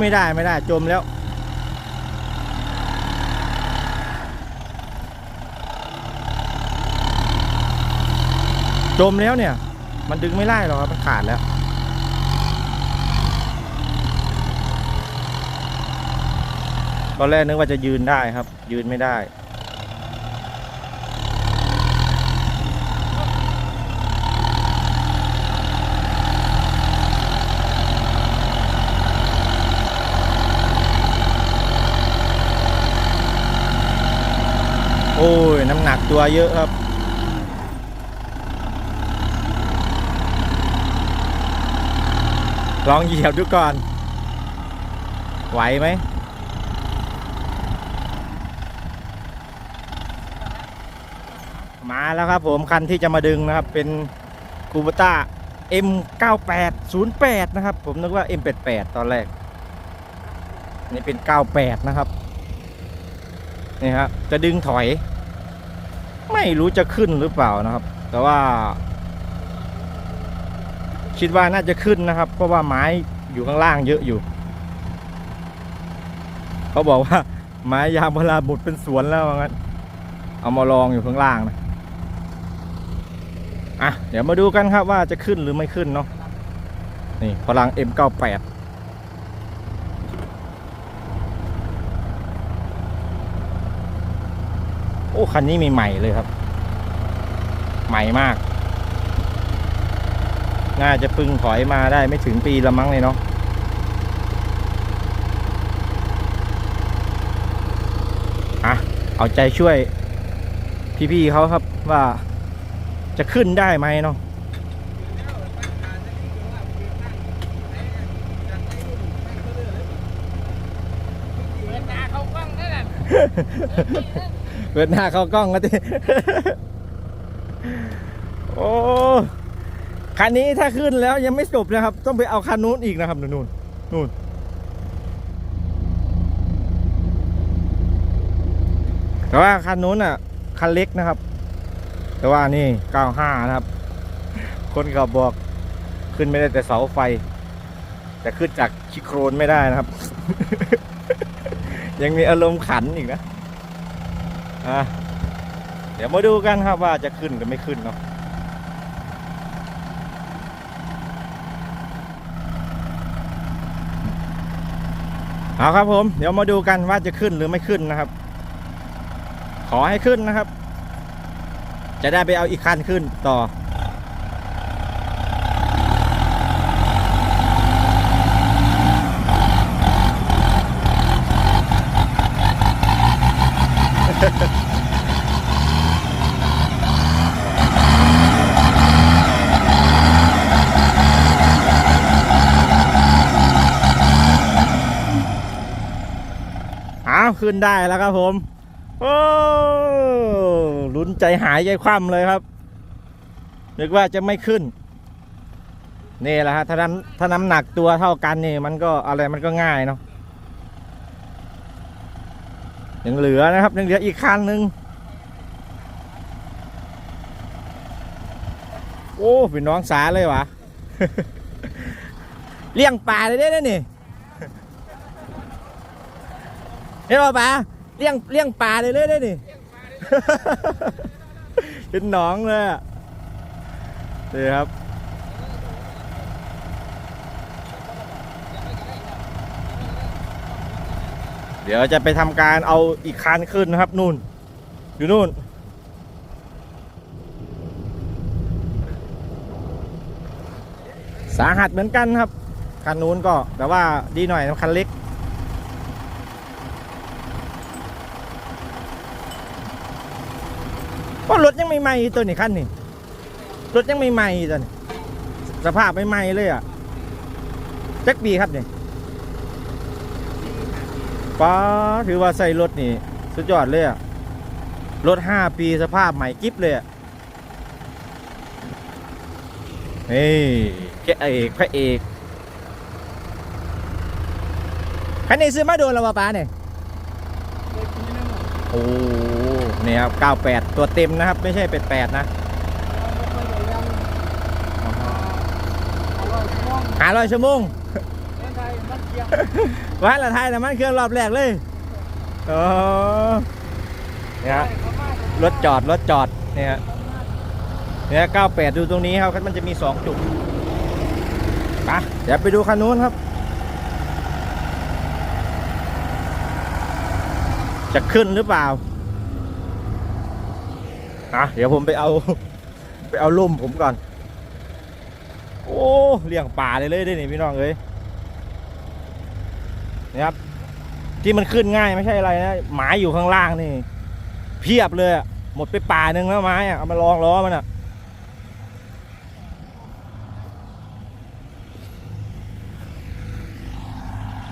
ไม่ได้ไม่ได้จมแล้ว จมแล้วเนี่ย มันดึงไม่ได้หรอกครับมันขาดแล้วตอนแรกนึกว่าจะยืนได้ครับ ยืนไม่ได้ โอ้ย น้ำหนักตัวเยอะครับ ลองเหยียบดูก่อน ไหวไหมมาแล้วครับผมคันที่จะมาดึงนะครับ เป็นคูบต้า M9808 นะครับ ผมนึกว่า M88 ตอนแรก นี่เป็น 98 นะครับ นี่ครับจะดึงถอย ไม่รู้จะขึ้นหรือเปล่านะครับ แต่ว่า คิดว่าน่าจะขึ้นนะครับ เพราะว่าไม้อยู่ข้างล่างเยอะอยู่ เขาบอกว่า ไม้ยางพาราหมดเป็นสวนแล้วงั้น เอามาลองอยู่ข้างล่างนะอะเดี๋ยวมาดูกันครับว่าจะขึ้นหรือไม่ขึ้นเนาะนี่พลัง M98 อ้คันนี้มีใหม่เลยครับ ใหม่มาก น่าจะเพึ่งถอยมาได้ไม่ถึงปีละมั้งเลยเนาะอะเอาใจช่วยพี่ๆเขาครับว่าจะขึ้นได้ไหมเนาะเปิดตา เกิดหน้าเข้ากล้องก็ทีโอ้คันนี้ถ้าขึ้นแล้วยังไม่จบนะครับ ต้องไปเอาคันนู้นอีกนะครับนู่นนู่นนู่นแต่ว่าคันนู้นอะ คันเล็กนะครับ แต่ว่านี่95นะครับ คนขับบอกขึ้นไม่ได้แต่เสาไฟ แต่ขึ้นจากชิโครนไม่ได้นะครับ ยังมีอารมณ์ขันอีกนะ อะเดี๋ยวมาดูกันครับว่าจะขึ้นหรือไม่ขึ้นเนาะเอาครับผม เดี๋ยวมาดูกันว่าจะขึ้นหรือไม่ขึ้นนะครับ ขอให้ขึ้นนะครับ จะได้ไปเอาอีกคันขึ้นต่อ อ้าวขึ้นได้แล้วครับผม โอ้ลุ้นใจหายใจคว่ำเลยครับ นึกว่าจะไม่ขึ้น นี่แหละฮะถ้าน้ำถ้าน้ำหนักตัวเท่ากันนี่ มันก็อะไรมันก็ง่ายเนาะ ยังเหลือนะครับยังเหลืออีกคันหนึ่งโอ้เป็นน้องสาเลยวะเลี้ยงปลาเลยได้นะนี่เห็นป่ะปลาเลี้ยงเลี้ยงปลาเลยเลยได้นี่เป็นหนองเลยนี่ครับ ดี๋ยวจะไปทำการเอาอีกคันขึ้นนะครับนู่น อยู่นู่น สาหัสเหมือนกันครับ คันนู้นก็แต่ว่าดีหน่อยคันเล็กก็รถยังไม่ใหม่ตัวนี้คันนี่รถยังไม่ใหม่ตัวนี้สภาพไม่ใหม่เลยอะจักปีครับเนี่ย ป้าถือว่าใส่รถนี่ สุดยอดเลยอะรถห้าปีสภาพใหม่กิ๊บเลยอะนี่แกเอกพระเอกคันนี้ซื้อมาโดนแล้ววะป้าเนี่ยโอ้เนี่ยครับ98 ตัวเต็มนะครับ ไม่ใช่88นะหาร้อยชั่วโมงมันเกี่ย ววันละไทยน้ำมันเครื่องรอบแรกเลยอ๋อเนี่ยฮะรถจอดรถจอดเนี่ยฮะเนี่ย98ดูตรงนี้ครับมันจะมี2จุดไปเดี๋ยวไปดูคันนู้นครับ จะขึ้นหรือเปล่าอะเดี๋ยวผมไปเอา ไปเอาล่มผมก่อน โอ้เลี้ยงป่าเลยเลยได้นี่พี่น้องเอ้ย นะครับ ที่มันขึ้นง่ายไม่ใช่อะไรนะไม้อยู่ข้างล่างนี่ เพียบเลยหมดไปป่าหนึ่งแล้วไม้อะเอามาลองล้อมันอะ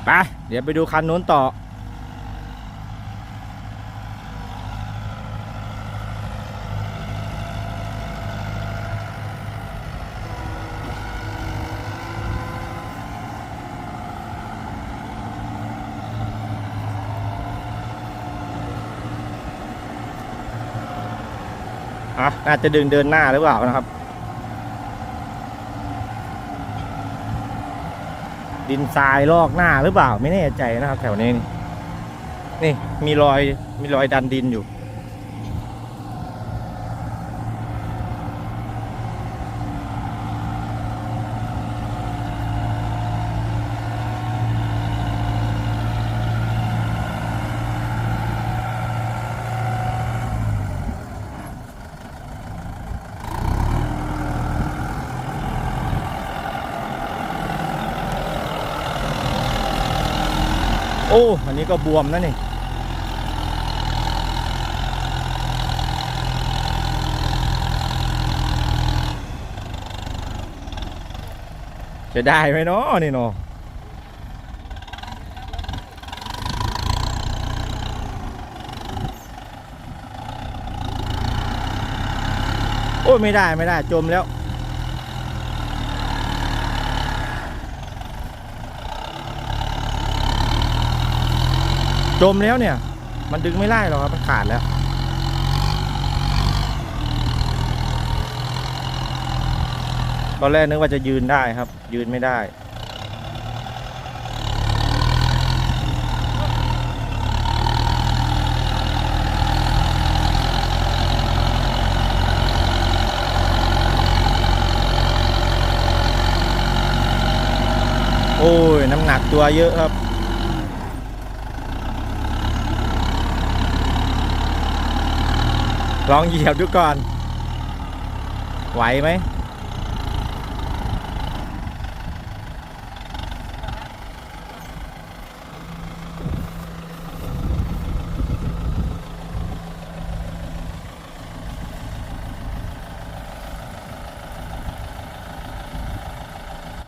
ไปเดี๋ยวไปดูคันนู้นต่อ อะน่าจจะดึงเดินหน้าหรือเปล่านะครับ ดินทรายลอกหน้าหรือเปล่า ไม่แน่ใจนะครับแถวนี้นี่ มีรอยมีรอยดันดินอยู่ อ้อันนี้ก็บวมนะนี่จะได้ไหมเนาะนี่เนาะโอ้ไม่ได้ไม่ได้จมแล้ว จมแล้วเนี่ย มันดึงไม่ได้หรอกครับ มันขาดแล้ว ตอนแรกนึกว่าจะยืนได้ครับ ยืนไม่ได้ โอ้ย น้ำหนักตัวเยอะครับ ลองเหยียบดูก่อน ไหวไหม